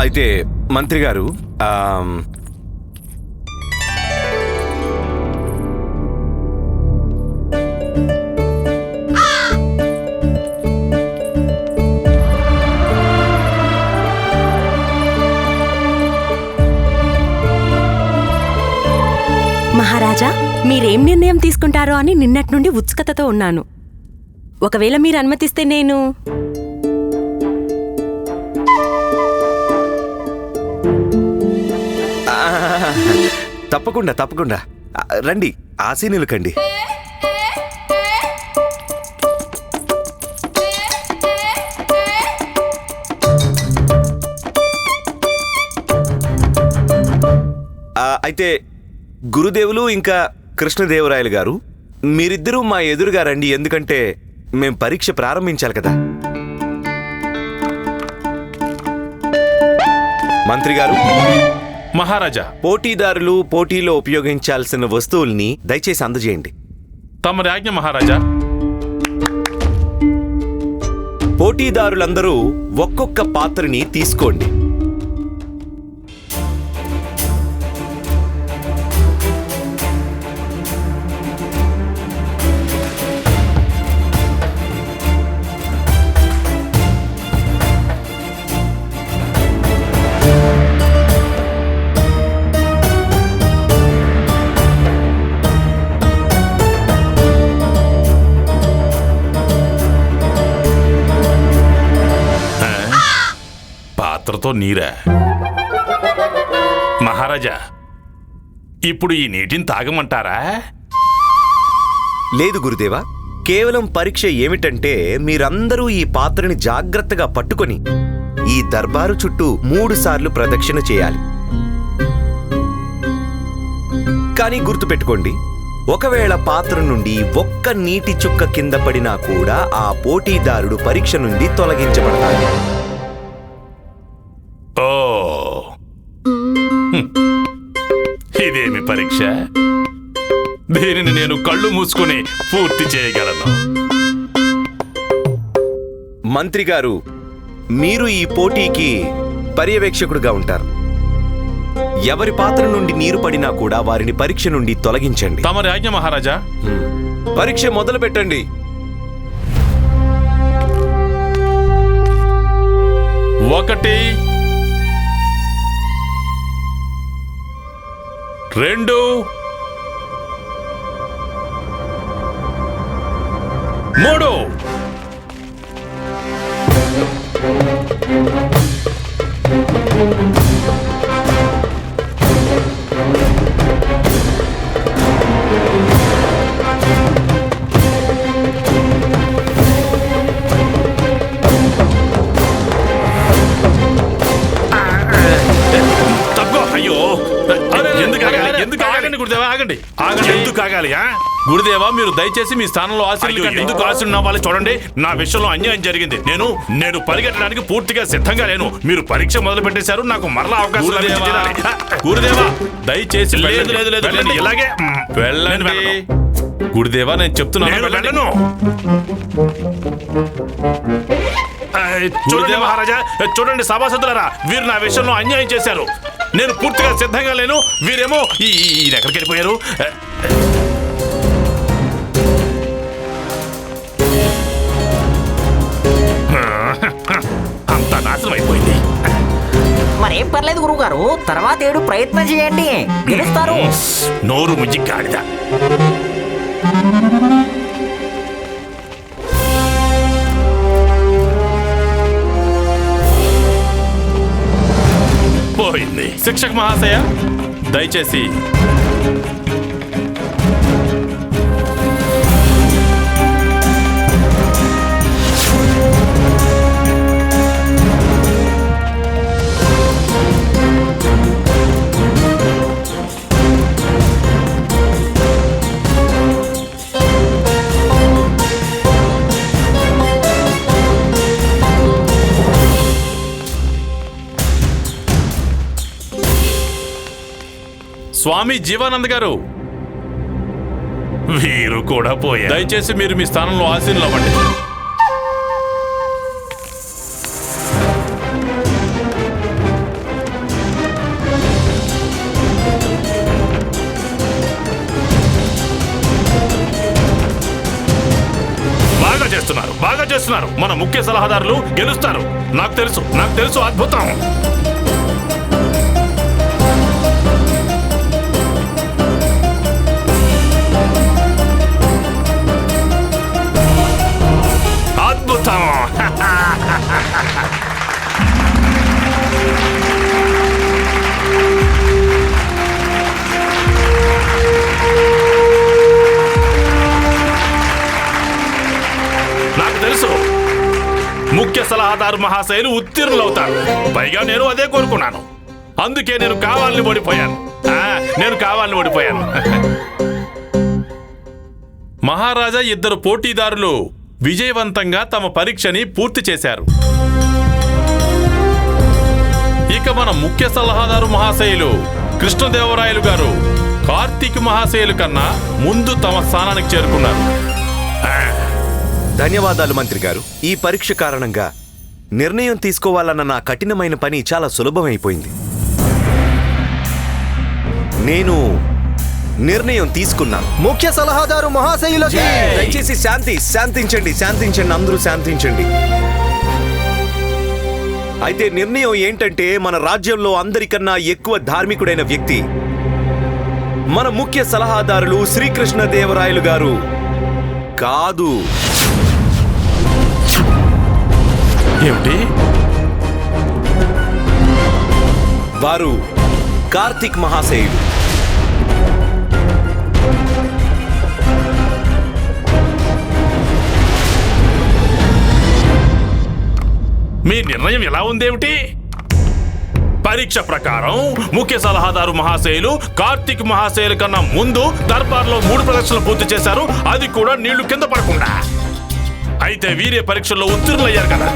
అయితే మంత్రి గారు మహారాజా మీరేం నిర్ణయం తీసుకుంటారో అని నిన్నటి నుండి ఉత్సుకతతో ఉన్నాను. ఒకవేళ మీరు అనుమతిస్తే నేను తప్పకుండా తప్పకుండా. రండి ఆశీనులు కండి. అయితే గురుదేవులు ఇంకా కృష్ణదేవరాయలు గారు మీరిద్దరూ మా ఎదురుగా రండి ఎందుకంటే మేం పరీక్ష ప్రారంభించాలి కదా. మంత్రి గారు. మహారాజా పోటీదారులు పోటీలో ఉపయోగించాల్సిన వస్తువుల్ని దయచేసి అందజేయండి. తమరి ఆజ్ఞ మహారాజా. పోటీదారులందరూ ఒక్కొక్క పాత్రని తీసుకోండి. నీరా? మహారాజా ఇప్పుడు ఈ నీటిని తాగమంటారా? లేదు గురుదేవా కేవలం పరీక్ష ఏమిటంటే మీరందరూ ఈ పాత్రని జాగ్రత్తగా పట్టుకొని ఈ దర్బారు చుట్టూ మూడు సార్లు ప్రదక్షిణ చేయాలి. కానీ గుర్తుపెట్టుకోండి ఒకవేళ పాత్ర నుండి ఒక్క నీటి చుక్క కింద పడినా కూడా ఆ పోటీదారుడు పరీక్ష నుండి తొలగించబడతాడు. ఓ. ఇదేమి పరీక్ష? దీనిని నేను కళ్ళు మూసుకుని పూర్తి చేయగలను. మంత్రి గారు మీరు ఈ పోటీకి పర్యవేక్షకుడుగా ఉంటారు. ఎవరి పాత్ర నుండి నీరు పడినా కూడా వారిని పరీక్ష నుండి తొలగించండి. తమరి ఆజ్ఞ మహారాజా. పరీక్ష మొదలు పెట్టండి ఒకటి రెండు. మూడు. ఆ? గురుదేవా మీరు దయచేసి మీ స్థానంలో ఆశీర్వదించండి. ఎందుకు ఆశీర్వదిన వాళ్ళు చూడండి నా విషయంలో అన్యాయం జరిగింది. నేను నేను పరిగెట్టడానికి పూర్తిగా సిద్ధంగా లేను. మీరు పరీక్ష మొదలు పెట్టేశారు నాకు మరలా అవకాశం గురుదేవా దయచేసి లేదు లేదు లేదు. ఇలాగే వెళ్ళండి. గురుదేవా నేను చెప్తున్నాను వెళ్ళను. చూడండి మహారాజా చూడండి సభాసదులారా వీరు నా విషయంలో అన్యాయం చేశారు. నేను పూర్తిగా సిద్ధంగా లేను. వీరేమో ఈ ఎక్కడికి వెళ్ళిపోయారు. మరేం పర్లేదు గురువుగారు. తర్వాత ఏడు ప్రయత్నం చేయండి. గెలుస్తారు. నోరు ముజ్జి గాడిద. పోయింది. శిక్షక్ మహాశయ దయచేసి స్వామి జీవానంద్ గారు. వీరు కూడా పోయారు. దయచేసి మీరు మీ స్థానంలో ఆశీనులు అవ్వండి బాగా చేస్తున్నారు బాగా చేస్తున్నారు. మన ముఖ్య సలహాదారులు గెలుస్తారు. నాకు తెలుసు నాకు తెలుసు అద్భుతం. సలహాదారు ఉత్తీర్ణులు ఉత్తీర్ణులవుతారు. పైగా నేను అదే కోరుకున్నాను. అందుకే నేను కావాలని ఓడిపోయాను. నేను కావాలని ఓడిపోయాను. మహారాజా ఇద్దరు పోటీదారులు విజయవంతంగా తమ పరీక్షని పూర్తి చేశారు. ఇక మన ముఖ్య సలహాదారు మహాశయులు కృష్ణదేవరాయలు గారు కార్తీక్ మహాశయులు కన్నా ముందు తమ స్థానానికి చేరుకున్నారు. ధన్యవాదాలు మంత్రి గారు. ఈ పరీక్ష కారణంగా నిర్ణయం తీసుకోవాలన్న నా కఠినమైన పని చాలా సులభమైపోయింది. నేను నిర్ణయం తీసుకున్నాను. ముఖ్య సలహాదారు మహాశయులకి! దయచేసి శాంతి శాంతించండి శాంతించండి అందరూ శాంతించండి. అయితే నిర్ణయం ఏంటంటే మన రాజ్యంలో అందరికన్నా ఎక్కువ ధార్మికుడైన వ్యక్తి. మన ముఖ్య సలహాదారులు శ్రీకృష్ణ దేవరాయలు గారు. కాదు. ఏమిటి? వారు కార్తిక్ మహాశయుడు మీ నిర్ణయం ఎలా ఉందేమిటి? పరీక్ష ప్రకారం ముఖ్య సలహాదారు మహాశయులు కార్తీక్ మహాశయుల కన్నా ముందు దర్బార్లో మూడు ప్రదర్శనలు పూర్తి చేశారు. అది కూడా నీళ్ళు కింద పడకుండా. అయితే వీరే పరీక్షల్లో ఉత్తీర్ణులయ్యారు కదా.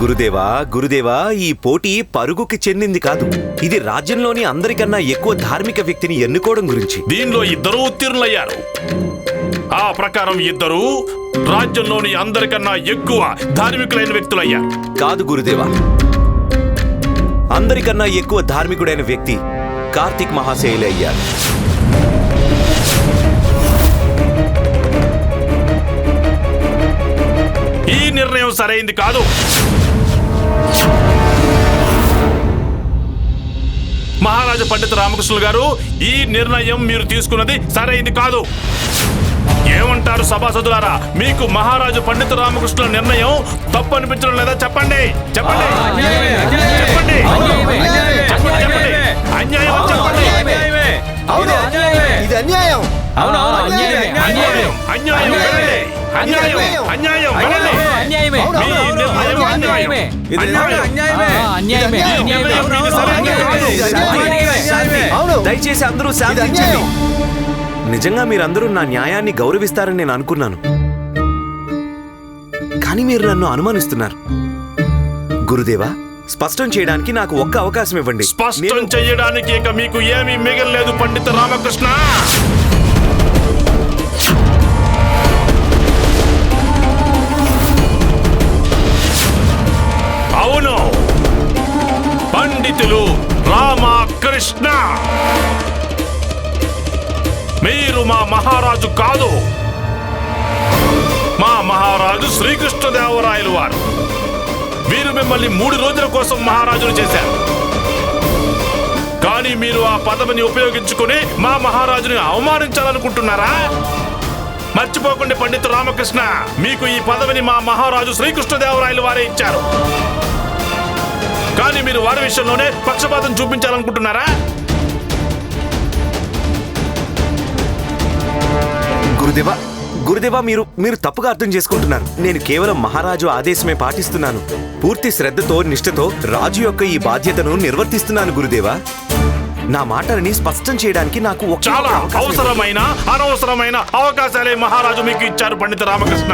గురుదేవా గురుదేవా ఈ పోటీ పరుగుకి చెందింది కాదు. ఇది రాజ్యంలోని అందరికన్నా ఎక్కువ ధార్మిక వ్యక్తిని ఎన్నుకోవడం గురించి. దీనిలో ఇద్దరు ఉత్తీర్ణులయ్యారు. ఆ ప్రకారం ఇద్దరు రాజ్యంలోని అందరికన్నా ఎక్కువ ధార్మికులైన వ్యక్తులయ్యారు. కాదు గురుదేవా. అందరికన్నా ఎక్కువ ధార్మికుడైన వ్యక్తి కార్తిక్ మహాశయులే అయ్యారు. ఈ నిర్ణయం సరైంది కాదు. మహారాజా పండిత రామకృష్ణులు గారు ఈ నిర్ణయం మీరు తీసుకున్నది సరైంది కాదు ఏమంటారు సభాసదులారా మీకు మహారాజు పండిత రామకృష్ణుల నిర్ణయం తప్పు అనిపించడం లేదా చెప్పండి చెప్పండి చెప్పండి చెప్పండి అన్యాయం చెప్పండి అవును ఇది అన్యాయం దయచేసి అందరూ శాంతించండి. నిజంగా మీరందరూ నా న్యాయాన్ని గౌరవిస్తారని నేను అనుకున్నాను కానీ మీరు నన్ను అనుమానిస్తున్నారు గురుదేవా స్పష్టం చేయడానికి నాకు ఒక్క అవకాశం ఇవ్వండి స్పష్టం చెయ్యడానికి ఇక మీకు ఏమీ మిగలలేదు పండిత రామకృష్ణ రామ రామకృష్ణ మీరు మా మహారాజు కాదు. మా మహారాజు శ్రీకృష్ణదేవరాయలు వారు. వీరు మిమ్మల్ని మూడు రోజుల కోసం మహారాజును చేశారు. కానీ మీరు ఆ పదవిని ఉపయోగించుకుని మా మహారాజుని అవమానించాలనుకుంటున్నారా? మర్చిపోకండి పండితు రామకృష్ణ. మీకు ఈ పదవిని మా మహారాజు శ్రీకృష్ణదేవరాయలు వారే ఇచ్చారు. కానీ మీరు వారి విషయంలోనే పక్షపాతం చూపించాలనుకుంటున్నారా? గురుదేవా గురుదేవా మీరు మీరు తప్పుగా అర్థం చేసుకుంటున్నారు. నేను కేవలం మహారాజు ఆదేశమే పాటిస్తున్నాను. పూర్తి శ్రద్ధతో నిష్ఠతో రాజు యొక్క ఈ బాధ్యతను నిర్వర్తిస్తున్నాను గురుదేవా. నా మాటలని స్పష్టం చేయడానికి నాకు చాలా. అవసరమైన అనవసరమైన అవకాశాలే మహారాజు మీకు ఇచ్చారు పండిత రామకృష్ణ.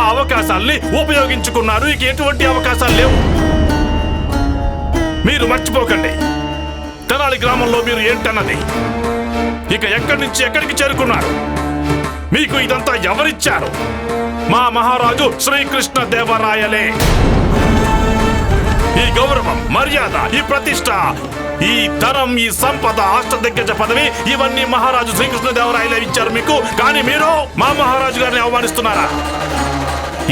ఆ అవకాశాల్ని ఉపయోగించుకున్నారు. ఇక ఎటువంటి అవకాశాలు లేవు. మీరు మర్చిపోకండి. తెనాలి గ్రామంలో మీరు ఏంటన్నది? ఇక ఎక్కడి నుంచి ఎక్కడికి చేరుకున్నారు? మీకు ఇదంతా ఎవరిచ్చారు? మా మహారాజు శ్రీకృష్ణ దేవరాయలే. ఈ గౌరవం మర్యాద ఈ ప్రతిష్ట ఈ ధనం ఈ సంపద అష్టదిగ్గజ పదవి ఇవన్నీ మహారాజు శ్రీకృష్ణదేవరాయలే ఇచ్చారు మీకు. కానీ మీరు మా మహారాజు గారిని అవమానిస్తున్నారా?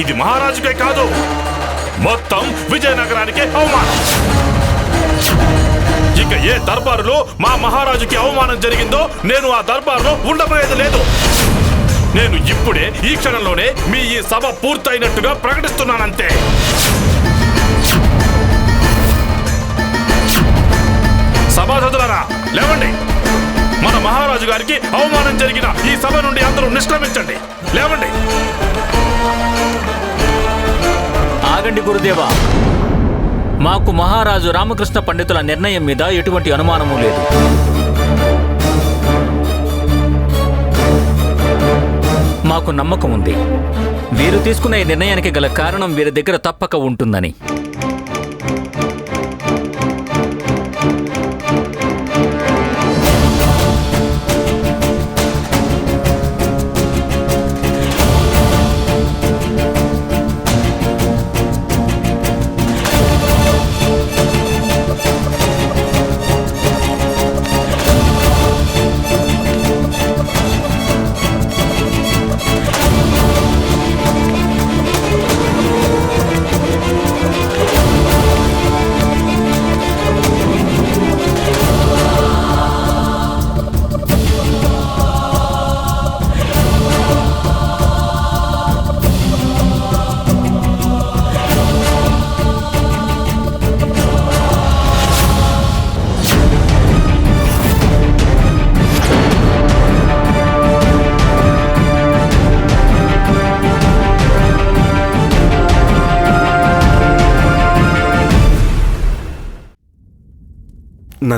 ఇది మహారాజుకే కాదు. మొత్తం విజయనగరానికే అవమానం. ఇక ఏ దర్బారులో మా మహారాజుకి అవమానం జరిగిందో నేను ఆ దర్బారులో ఉండబోయేది లేదు. నేను ఇప్పుడే ఈ క్షణంలోనే మీ ఈ సభ పూర్తయినట్టుగా ప్రకటిస్తున్నానంతే. సభాసదులారా లేవండి. మన మహారాజు గారికి అవమానం జరిగిన ఈ సభ నుండి అందరూ నిష్క్రమించండి. లేవండి. ఆగండి గురుదేవా. మాకు మహారాజు రామకృష్ణ పండితుల నిర్ణయం మీద ఎటువంటి అనుమానము లేదు. మాకు నమ్మకం ఉంది. వీరు తీసుకున్న ఈ నిర్ణయానికి గల కారణం వీరి దగ్గర తప్పక ఉంటుందని.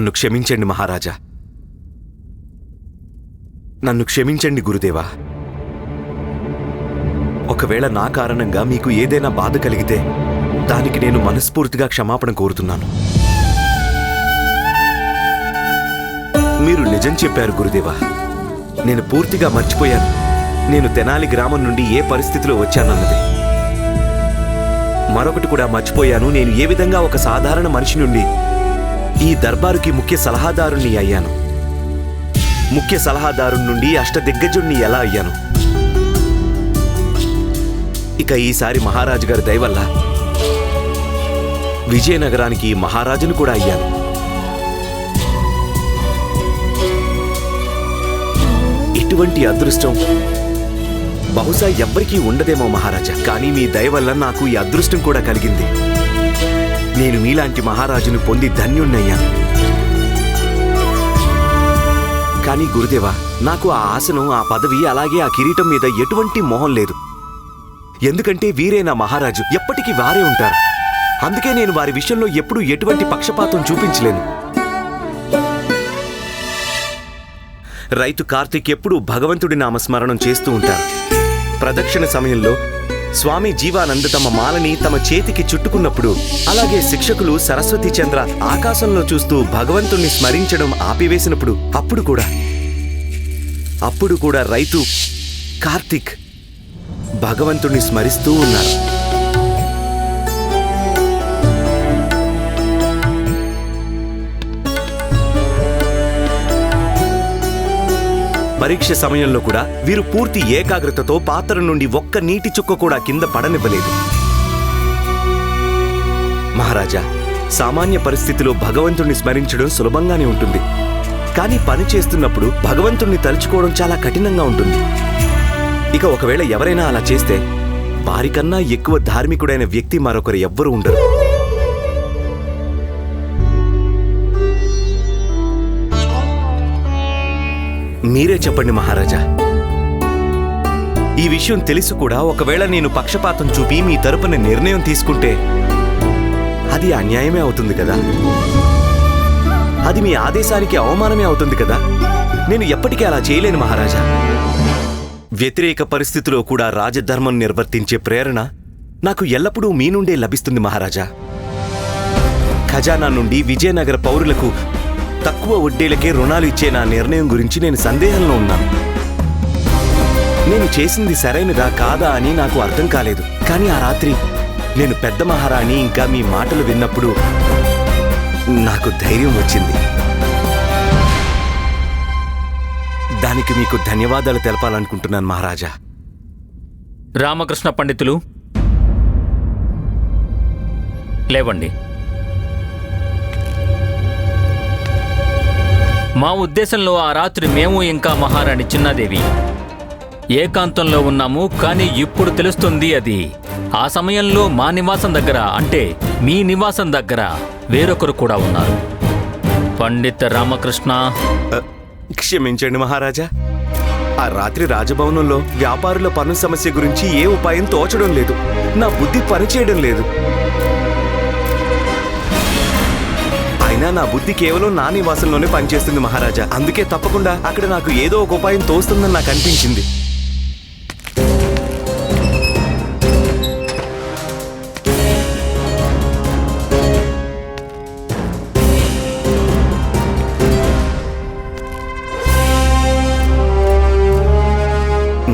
నన్ను క్షమించండి మహారాజా. నన్ను క్షమించండి గురుదేవా. ఒకవేళ నా కారణంగా మీకు ఏదైనా బాధ కలిగితే దానికి నేను మనస్ఫూర్తిగా క్షమాపణ కోరుతున్నాను. మీరు నిజం చెప్పారు గురుదేవా. నేను పూర్తిగా మర్చిపోయాను. నేను తెనాలి గ్రామం నుండి ఏ పరిస్థితిలో వచ్చానన్నది. మరొకటి కూడా మర్చిపోయాను. నేను ఏ విధంగా ఒక సాధారణ మనిషి నుండి ఈ దర్బారుకి ముఖ్య సలహాదారుణ్ణి అయ్యాను. ముఖ్య సలహాదారు నుండి అష్టదిగ్గజుణ్ణి ఎలా అయ్యాను? ఇక ఈసారి మహారాజు గారి దయవల్ల విజయనగరానికి మహారాజును కూడా అయ్యాను. ఇటువంటి అదృష్టం బహుశా ఎవ్వరికీ ఉండదేమో మహారాజా. కానీ మీ దయ వల్ల నాకు ఈ అదృష్టం కూడా కలిగింది. నేను మీలాంటి మహారాజును పొంది ధన్యుణ్ణయ్యా. కానీ గురుదేవా నాకు ఆ ఆసనం ఆ పదవి అలాగే ఆ కిరీటం మీద ఎటువంటి మోహం లేదు. ఎందుకంటే వీరే నా మహారాజు ఎప్పటికీ వారే ఉంటారు. అందుకే నేను వారి విషయంలో ఎప్పుడూ ఎటువంటి పక్షపాతం చూపించలేను. రైతు కార్తీక్ ఎప్పుడూ భగవంతుడి నామస్మరణం చేస్తూ ఉంటారు. ప్రదక్షిణ సమయంలో స్వామి జీవానంద్ తమ మాలని తమ చేతికి చుట్టుకున్నప్పుడు అలాగే శిక్షకులు సరస్వతి చంద్ర ఆకాశంలో చూస్తూ భగవంతుణ్ణి స్మరించడం ఆపివేసినప్పుడు అప్పుడు కూడా అప్పుడు కూడా రైతు కార్తీక్ భగవంతుణ్ణి స్మరిస్తూ ఉన్నారు. పరీక్ష సమయంలో కూడా వీరు పూర్తి ఏకాగ్రతతో పాత్ర నుండి ఒక్క నీటి చుక్క కూడా కింద పడనివ్వలేదు. మహారాజా సామాన్య పరిస్థితిలో భగవంతుణ్ణి స్మరించడం సులభంగానే ఉంటుంది. కానీ పని చేస్తున్నప్పుడు భగవంతుణ్ణి తలుచుకోవడం చాలా కఠినంగా ఉంటుంది. ఇక ఒకవేళ ఎవరైనా అలా చేస్తే వారికన్నా ఎక్కువ ధార్మికుడైన వ్యక్తి మరొకరు ఎవ్వరూ ఉండరు. మీరే చెప్పండి మహారాజా. ఈ విషయం తెలిసి కూడా ఒకవేళ నేను పక్షపాతం చూపి మీ తరపున నిర్ణయం తీసుకుంటే అది అన్యాయమే అవుతుంది కదా? అది మీ ఆదేశానికి అవమానమే అవుతుంది కదా? నేను ఎప్పటికీ అలా చేయలేను మహారాజా. వ్యతిరేక పరిస్థితిలో కూడా రాజధర్మం నిర్వర్తించే ప్రేరణ నాకు ఎల్లప్పుడూ మీ నుండే లభిస్తుంది మహారాజా. ఖజానా నుండి విజయనగర పౌరులకు తక్కువ వడ్డీలకే రుణాలు ఇచ్చే నా నిర్ణయం గురించి నేను సందేహంలో ఉన్నాను. నేను చేసింది సరైనదా కాదా అని నాకు అర్థం కాలేదు. కానీ ఆ రాత్రి నేను పెద్ద మహారాణి ఇంకా మీ మాటలు విన్నప్పుడు నాకు ధైర్యం వచ్చింది. దానికి మీకు ధన్యవాదాలు తెలపాలనుకుంటున్నాను మహారాజా. రామకృష్ణ పండితులు లేవండి. మా ఉద్దేశంలో ఆ రాత్రి మేము ఇంకా మహారాణి చిన్నదేవి. ఏకాంతంలో ఉన్నాము కానీ ఇప్పుడు తెలుస్తుంది అది. ఆ సమయంలో మా నివాసం దగ్గర అంటే మీ నివాసం దగ్గర వేరొకరు కూడా ఉన్నారు. పండిత రామకృష్ణ. క్షమించండి మహారాజా. ఆ రాత్రి రాజభవనంలో వ్యాపారుల పన్ను సమస్య గురించి ఏ ఉపాయం తోచడం లేదు. నా బుద్ధి పనిచేయడం లేదు. అయినా నా బుద్ధి కేవలం నా నివాసంలోనే పనిచేస్తుంది మహారాజా. అందుకే తప్పకుండా అక్కడ నాకు ఏదో ఒక ఉపాయం తోస్తుందని నాకు అనిపించింది.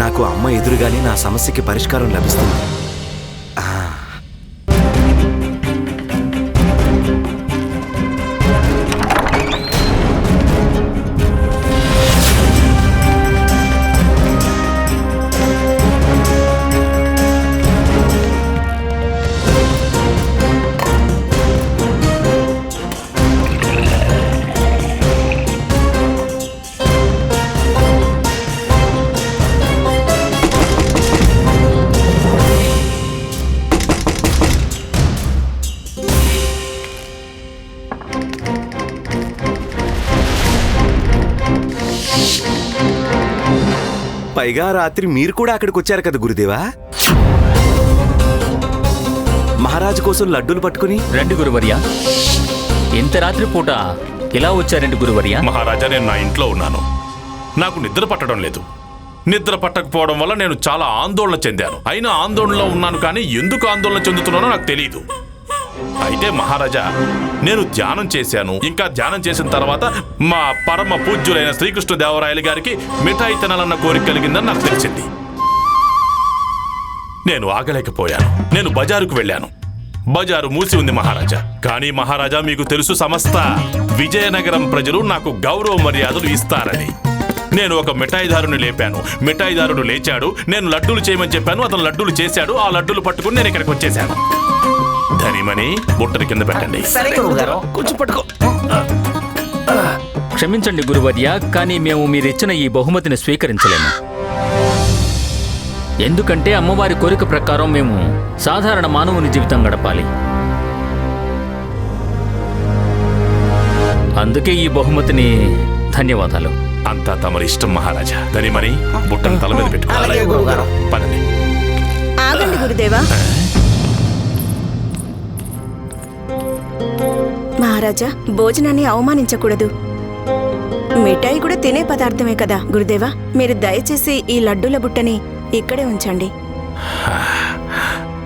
నాకు అమ్మ ఎదురుగానే నా సమస్యకి పరిష్కారం లభిస్తుంది. పైగా రాత్రి మీరు కూడా అక్కడికి వచ్చారు కదా గురుదేవా? మహారాజు కోసం లడ్డూలు పట్టుకుని రండి గురువర్య. ఇంత రాత్రి పూట ఇలా వచ్చారండి గురువర్య? మహారాజా నేను నా ఇంట్లో ఉన్నాను. నాకు నిద్ర పట్టడం లేదు. నిద్ర పట్టకపోవడం వల్ల నేను చాలా ఆందోళన చెందాను. అయినా ఆందోళనలో ఉన్నాను కానీ ఎందుకు ఆందోళన చెందుతున్నానో నాకు తెలియదు అయితే మహారాజా నేను ధ్యానం చేశాను. ఇంకా ధ్యానం చేసిన తర్వాత మా పరమ పూజ్యులైన శ్రీకృష్ణ దేవరాయలు గారికి మిఠాయి తినాలన్న కోరిక కలిగిందని నాకు తెలిసింది. నేను ఆగలేకపోయాను. నేను బజారుకు వెళ్ళాను. బజారు మూసి ఉంది మహారాజా. కానీ మహారాజా మీకు తెలుసు సమస్త విజయనగరం ప్రజలు నాకు గౌరవ మర్యాదలు ఇస్తారని. నేను ఒక మిఠాయిదారుని లేపాను. మిఠాయిదారుడు లేచాడు. నేను లడ్డూలు చేయమని చెప్పాను. అతను లడ్డూలు చేశాడు. ఆ లడ్డూలు పట్టుకుని నేను ఇక్కడికి వచ్చేసాను ధనిమని బుట్టని కింద పెట్టండి. సరే గురువు గారు. క్షమించండి గురువర్య కానీ మేము మీరిచ్చిన ఈ బహుమతిని స్వీకరించలేము. ఎందుకంటే అమ్మవారి కోరిక ప్రకారం మేము సాధారణ మానవుని జీవితం గడపాలి. అందుకే ఈ బహుమతిని ధన్యవాదాలు. అంతా తమరి ఇష్టం మహారాజా. ధనిమని బుట్టను తల మీద పెట్టుకోవాలి అలాగే గురువుగారు. పదండి. ఆగండి గురుదేవా. మహారాజా భోజనాన్ని అవమానించకూడదు. మిఠాయి కూడా తినే పదార్థమే కదా గురుదేవా. మీరు దయచేసి ఈ లడ్డూల బుట్టని ఇక్కడే ఉంచండి.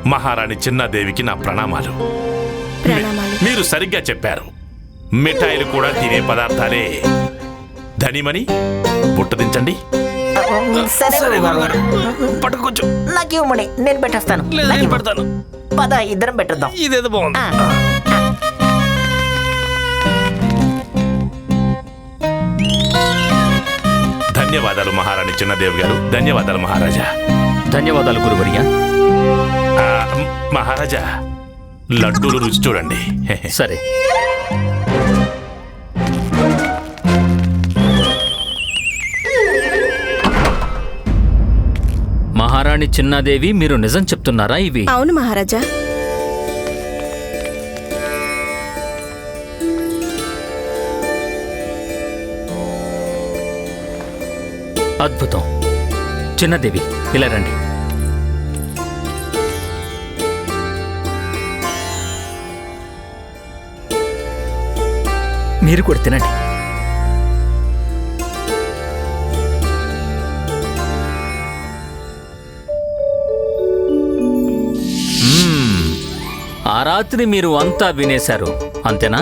మహారాణి చిన్నాదేవికి నా ప్రణామాలు. ప్రణామాలు. మీరు సరిగ్గా చెప్పారు. మిఠాయిలు కూడా తినే పదార్థాలే. ధనిమని బుట్ట దించండి. సరే గురువు గారు పట్టుకు కొంచెం నాకు ఇవ్వమని నేను పెట్టేస్తాను. పద ఇద్దరం పెట్టేద్దాం. ఇదేదో బాగుంది. ధన్యవాదాలు మహారాణి చిన్నదేవి గారు. ధన్యవాదాలు మహారాజా. ధన్యవాదాలు గురువర్య. ఆ, మహారాజా లడ్డూలు రుచి చూడండి. సరే. మహారాణి చిన్నాదేవి మీరు నిజం చెప్తున్నారా ఇవి? అవును మహారాజా. చిన్నదేవి ఇలా రండి. మీరు కూడా తినండి. ఆ రాత్రి మీరు అంతా వినేశారు అంతేనా?